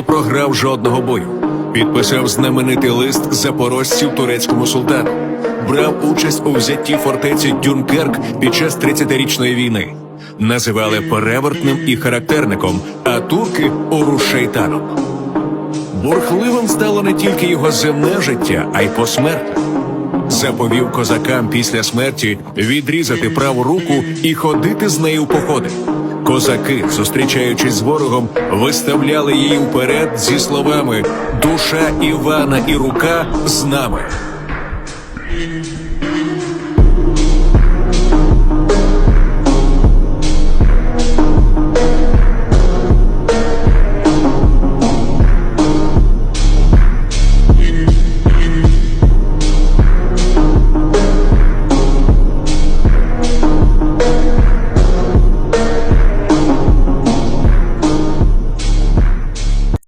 не програв жодного бою. Підписав знаменитий лист запорожців турецькому султану. Брав участь у взятті фортеці Дюнкерк під час 30-річної війни. Називали перевертним і характерником, а турки орушейтаном. Бурхливим стало не тільки його земне життя, а й посмертне. Заповів козакам після смерті відрізати праву руку і ходити з нею в походи. Козаки, зустрічаючись з ворогом, виставляли її вперед зі словами Душа Івана і рука з нами.